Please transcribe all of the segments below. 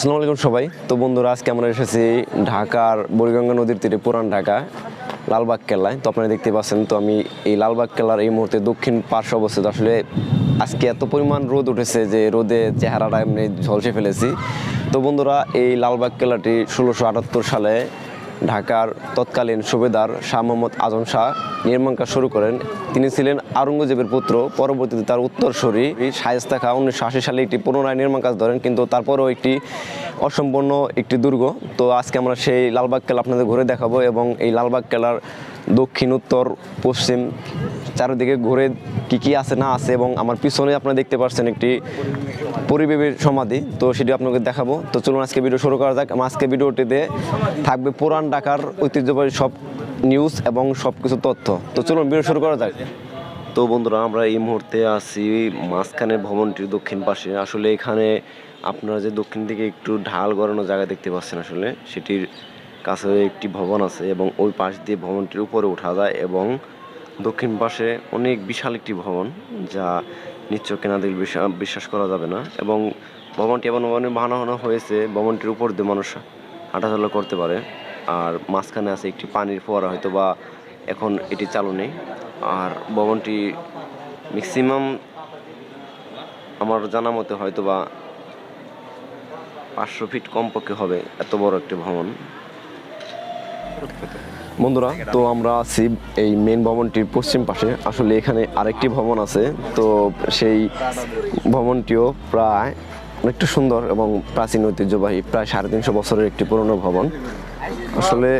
আসসালামু আলাইকুম সবাই। তো বন্ধুরা, আজকে আমরা এসেছি ঢাকার বুড়িগঙ্গা নদীর তীরে, পুরান ঢাকা, লালবাগ কেল্লায়। তো আপনারা দেখতে পাচ্ছেন, তো আমি এই লালবাগ কেল্লার এই মুহূর্তে দক্ষিণ পার্শ্ব অবস্থিত। আসলে আজকে এত পরিমাণ রোদ উঠেছে যে রোদে চেহারাটা এমনি ঝলসে ফেলেছি। তো বন্ধুরা, এই লালবাগ কেল্লাটি ষোলোশো সালে ঢাকার তৎকালীন সুবেদার শাহ মোহাম্মদ আজম শাহ নির্মাণ কাজ শুরু করেন। তিনি ছিলেন আওরঙ্গজেবের পুত্র। পরবর্তীতে তার উত্তরসূরি শায়েস্তা খা উনিশশো আশি সালে একটি পুনরায় নির্মাণ কাজ ধরেন, কিন্তু তারপরেও একটি অসম্পূর্ণ, একটি দুর্গ। তো আজকে আমরা সেই লালবাগ কেলা আপনাদের ঘুরে দেখাবো এবং এই লালবাগ কেলার দক্ষিণ, উত্তর, পশ্চিম চারিদিকে ঘুরে কি কি আছে, না আছে এবং আমার পিছনে আপনারা দেখতে পাচ্ছেন একটি পরিবেবের সমাধি, তো সেটি আপনাকে দেখাবো। তো চলুন আজকে ভিডিও শুরু করা যাক। আজকে ভিডিওটিতে থাকবে পুরান ঢাকার ঐতিহ্যবাহী সব নিউজ এবং সব কিছু তথ্য। তো চলুন ভিডিও শুরু করা যাক। তো বন্ধুরা, আমরা এই মুহূর্তে আছি মাঝখানে ভবনটির দক্ষিণ পাশে। আসলে এখানে আপনারা যে দক্ষিণ দিকে একটু ঢাল গড়ানো জায়গা দেখতে পাচ্ছেন আসলে, সেটির কাছে একটি ভবন আছে এবং ওই পাশ দিয়ে ভবনটির উপরে ওঠা যায় এবং দক্ষিণ পাশে অনেক বিশাল একটি ভবন, যা নিচ্চ কেনা দিল বিশ্বাস করা যাবে না এবং ভবনটি এমন ভবনে বানানো হয়েছে, ভবনটির উপর দিয়ে মানুষ হাঁটাচলা করতে পারে। আর মাঝখানে আছে একটি পানির ফোয়ারা হয়তো বা এখন এটি চালু নেই। আর ভবনটি ম্যাক্সিমাম আমার জানা মতে হয়তো বা পাঁচশো ফিট কমপক্ষে হবে এত বড় একটি ভবন। বন্ধুরা, তো আমরা আছি এই মেন ভবনটির পশ্চিম পাশে। আসলে এখানে আরেকটি ভবন আছে, তো সেই ভবনটিও প্রায় অনেকটা সুন্দর এবং প্রাচীন ঐতিহ্যবাহী, প্রায় সাড়ে তিনশো বছরের একটি পুরনো ভবন। আসলে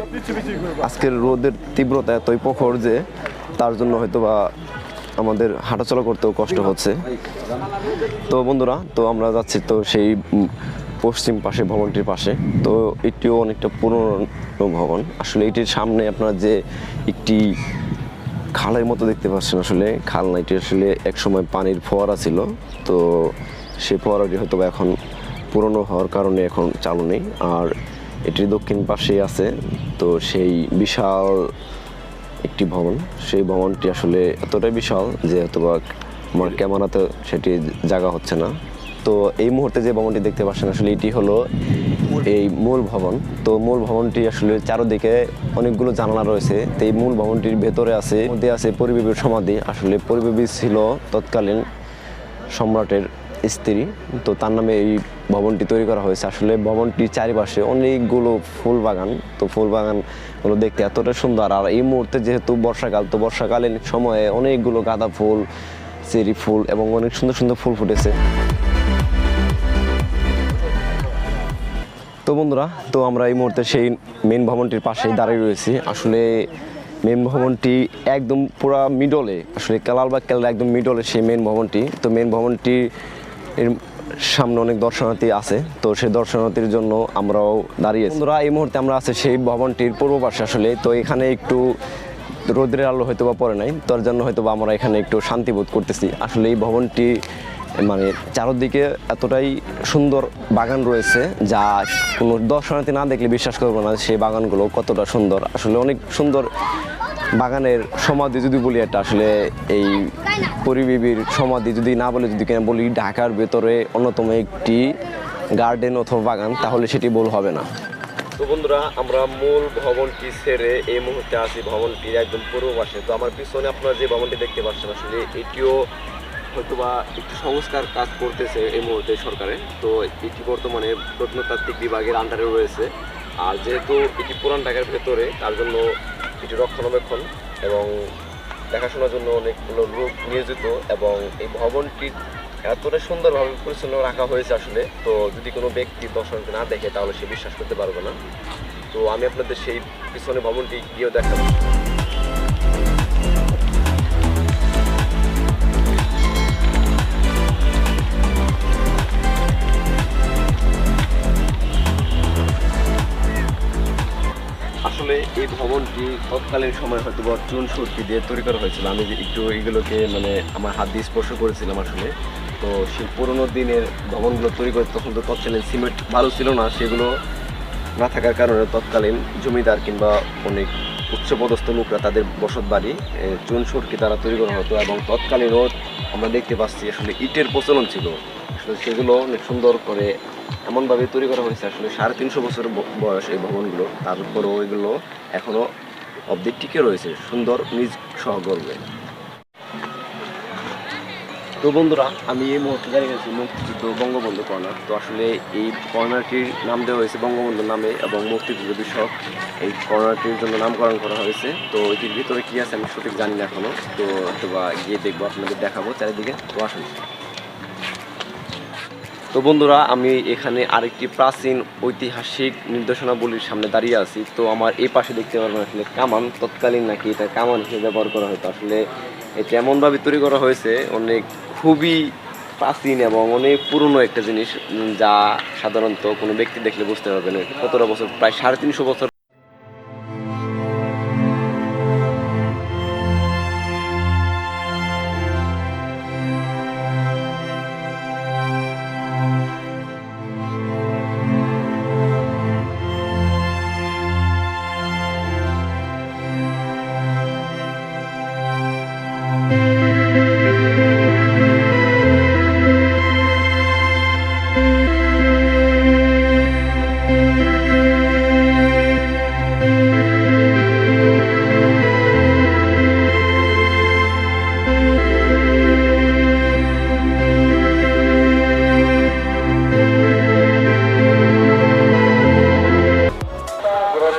আজকের রোদের তীব্রতা এতই প্রখর যে তার জন্য হয়তো বা আমাদের হাঁটাচলা করতেও কষ্ট হচ্ছে। তো বন্ধুরা, তো আমরা যাচ্ছি তো সেই পশ্চিম পাশে, ভবনটির পাশে। তো এটিও অনেকটা পুরনো ভবন। আসলে এটির সামনে আপনার যে একটি খালের মতো দেখতে পাচ্ছেন আসলে খাল না এটি আসলে একসময় পানির ফোয়ারা ছিল। তো সেই ফোয়ারাটি হয়তো এখন পুরনো হওয়ার কারণে এখন চালু নেই। আর এটির দক্ষিণ পাশেই আছে, তো সেই বিশাল একটি ভবন। সেই ভবনটি আসলে এতটাই বিশাল যে হয়তোবা আমার ক্যামেরাতে সেটি জায়গা হচ্ছে না। তো এই মুহূর্তে যে ভবনটি দেখতে পাচ্ছেন, আসলে এটি হলো এই মূল ভবন। তো মূল ভবনটি আসলে চারোদিকে অনেকগুলো জানালা রয়েছে। তো এই মূল ভবনটির ভেতরে আছে, মধ্যে আছে পরিবেবীর সমাধি। আসলে পরিবেবী ছিল তৎকালীন সম্রাটের স্ত্রী, তো তার নামে এই ভবনটি তৈরি করা হয়েছে। আসলে ভবনটির চারিপাশে অনেকগুলো ফুল বাগান, তো ফুল বাগানগুলো দেখতে এতটা সুন্দর। আর এই মুহূর্তে যেহেতু বর্ষাকাল, তো বর্ষাকালীন সময়ে অনেকগুলো গাঁদা ফুল, চেরি ফুল এবং অনেক সুন্দর সুন্দর ফুল ফুটেছে। তো বন্ধুরা, তো আমরা এই মুহূর্তে সেই মেন ভবনটির পাশেই দাঁড়িয়ে রয়েছি। আসলে মেন ভবনটি একদম পুরা মিডলে আসলে কালালবাগ কেলার একদম মিডলে সেই মেন ভবনটি। তো মেন ভবনটি এর সামনে অনেক দর্শনার্থী আছে। তো সেই দর্শনার্থীর জন্য আমরাও দাঁড়িয়ে। বন্ধুরা, এই মুহূর্তে আমরা আছি সেই ভবনটির পূর্ব পাশে আসলে। তো এখানে একটু রোদ্রের আলো হয়তো বা পড়ে নাই তার জন্য হয়তো বা আমরা এখানে একটু শান্তি বোধ করতেছি। আসলে এই ভবনটি মানে চারদিকে এতটাই সুন্দর বাগান রয়েছে, যা কোনো দর্শনার্থী না দেখলে বিশ্বাস করব না সেই বাগানগুলো কতটা সুন্দর। আসলে অনেক সুন্দর বাগানের সমাধি যদি বলি, এটা আসলে এই পরিবেবীর সমাধি যদি না বলে যদি কিনা বলি, ঢাকার ভেতরে অন্যতম একটি গার্ডেন অথবা বাগান, তাহলে সেটি ভুল হবে না। তো বন্ধুরা, আমরা মূল ভবনটি ছেড়ে এই মুহূর্তে আছি। ভবনটির একদম পূর্ব পাশে। তো আমার পিছনে আপনারা যে ভবনটি দেখতে পাচ্ছেন, আসলে এটিও হয়তোবা একটু সংস্কার কাজ করতেছে এই মুহূর্তে সরকারে। তো এটি বর্তমানে প্রত্নতাত্ত্বিক বিভাগের আন্ডারে রয়েছে। আর যেহেতু এটি পুরান ঢাকার ভেতরে, তার জন্য এটি রক্ষণাবেক্ষণ এবং দেখাশোনার জন্য অনেকগুলো লোক নিয়োজিত এবং এই ভবনটি এতটা সুন্দরভাবে পরিচ্ছন্ন রাখা হয়েছে আসলে। তো যদি কোনো ব্যক্তি দর্শনকে না দেখে তাহলে সে বিশ্বাস করতে পারবে না। তো আমি আপনাদের সেই পিছনে ভবনটি গিয়েও দেখাবো। তৎকালীন সময় হয়তো বা চুন সুরকি দিয়ে তৈরি করা হয়েছিল। আমি যে একটু এগুলোকে মানে আমার হাত দিয়ে স্পর্শ করেছিলাম আসলে। তো সেই পুরোনো দিনের ভবনগুলো তৈরি করে তখন তো তৎকালীন সিমেন্ট ভালো ছিল না, সেগুলো না থাকার কারণে তৎকালীন জমিদার কিংবা অনেক উচ্চপদস্থ লোকরা তাদের বসত বাড়ি চুন সুরকি তারা তৈরি করা হতো এবং তৎকালীনও আমরা দেখতে পাচ্ছি আসলে ইটের প্রচলন ছিল। আসলে সেগুলো অনেক সুন্দর করে এমনভাবে তৈরি করা হয়েছে আসলে সাড়ে তিনশো বছর বয়স এই ভবনগুলো। তারপরেও এগুলো এখনও অবধি টিকে রয়েছে সুন্দর নিজ সহগর্বে তো বন্ধুরা, আমি এই মুহূর্তে দাঁড়িয়ে গেছি মুক্তিযুদ্ধ বঙ্গবন্ধু কর্নার। তো আসলে এই কর্নারটির নাম দেওয়া হয়েছে বঙ্গবন্ধু নামে এবং মুক্তিযুদ্ধ বিষয়ক এই কর্নারটির জন্য নামকরণ করা হয়েছে। তো এটির ভিতরে কি আছে আমি সঠিক জানি না এখনও। তো অথবা গিয়ে দেখব, আপনাদের দেখাবো চারিদিকে। তো আসুন। তো বন্ধুরা, আমি এখানে আরেকটি প্রাচীন ঐতিহাসিক নির্দেশনাবলীর সামনে দাঁড়িয়ে আছি। তো আমার এই পাশে দেখতে পারবেন আসলে কামান। তৎকালীন নাকি এটা কামান হিসেবে ব্যবহার করা হতো। আসলে এটা এমনভাবে তৈরি করা হয়েছে, অনেক খুবই প্রাচীন এবং অনেক পুরনো একটা জিনিস যা সাধারণত কোনো ব্যক্তি দেখলে বুঝতে পারবেন। কতটা বছর, প্রায় সাড়ে তিনশো বছর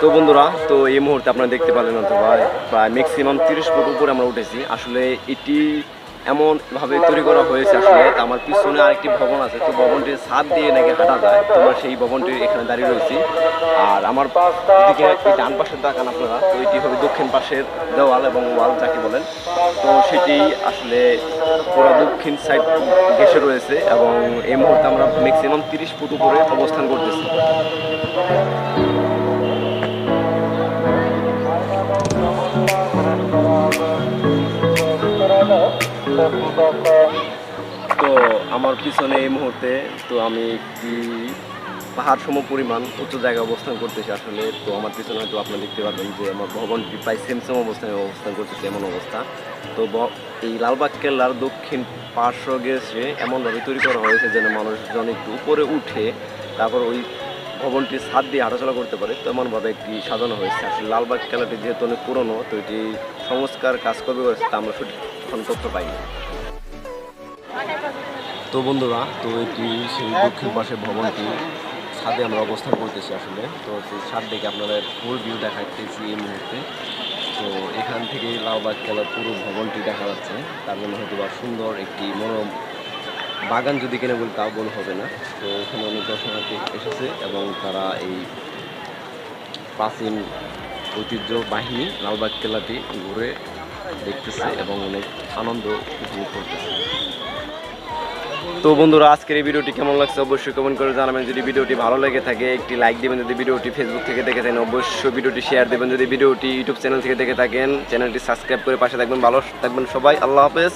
তো বন্ধুরা, তো এই মুহূর্তে আপনারা দেখতে পারলেন অথবা প্রায় ম্যাক্সিমাম তিরিশ ফুট উপরে আমরা উঠেছি। আসলে এটি এমন ভাবে তৈরি করা হয়েছে আসলে আমার পিছনে আরেকটি ভবন আছে, তো ভবনটির ছাদ দিয়ে নাকি হাঁটা যায়। তো আমরা সেই ভবনটির এখানে দাঁড়িয়ে রয়েছি। আর আমার দিকে এই ডান পাশের দেখান আপনারা, তো এটি হবে দক্ষিণ পাশের দেওয়াল এবং ওয়াল যাকে বলেন। তো সেটি আসলে পুরো দক্ষিণ সাইড ঘেসে রয়েছে এবং এই মুহূর্তে আমরা ম্যাক্সিমাম তিরিশ ফুট উপরে অবস্থান করতেছি। তো আমার পিছনে এই মুহূর্তে, তো আমি একটি পাহাড় সম পরিমাণ উচ্চ জায়গায় অবস্থান করতেছি আসলে। তো আমার পিছনে হয়তো আপনারা দেখতে পারবেন যে আমার ভবনটি প্রায় সেম সেম অবস্থানে অবস্থান করতেছে এমন অবস্থা। তো এই লালবাগ কেল্লার দক্ষিণ পার্শ্ব গেছে, এমনভাবে তৈরি করা হয়েছে যেন মানুষজন একটু উপরে উঠে তারপর ওই ভবনটির ছাদ দিয়ে হাঁটাচলা করতে পারে। তেমনভাবে একটি সাজানো হয়েছে। আসলে লালবাগ কেল্লাটি যেহেতু অনেক পুরনো, তো এটি সংস্কার কাজ করবে তা আমরা সঠিক এখন তথ্য পাইনি। তো বন্ধুরা, তো এটি সেই দক্ষিণ পাশে ভবনটি, ছাদে আমরা অবস্থান করতেছি আসলে। তো সেই ছাদ দেখে আপনাদের ফুল ভিউ দেখাচ্ছি এই মুহূর্তে। তো এখান থেকে লাউবাগ কেলার পুরো ভবনটি দেখা যাচ্ছে। তার জন্য হয়তো বা সুন্দর একটি মনোরম বাগান যদি কিনে বলি, তাও বল হবে না। তো এখানে অনেক দর্শনার্থী এসেছে এবং তারা এই প্রাচীন ঐতিহ্যবাহী লালবাগ কেলাটি ঘুরে দেখতেছে এবং অনেক আনন্দ উপভোগ করতেছে। তো বন্ধুরা, আজকের এই ভিডিওটি কেমন লাগছে অবশ্যই কমেন্ট করে জানাবেন। যদি ভিডিওটি ভালো লেগে থাকে, একটি লাইক দেবেন। যদি ভিডিওটি ফেসবুক থেকে দেখে থাকেন, অবশ্যই ভিডিওটি শেয়ার দেবেন। যদি ভিডিওটি ইউটিউব চ্যানেল থেকে দেখে থাকেন চ্যানেলটি সাবস্ক্রাইব করে পাশে থাকবেন। ভালো থাকবেন সবাই। আল্লাহ হাফেজ।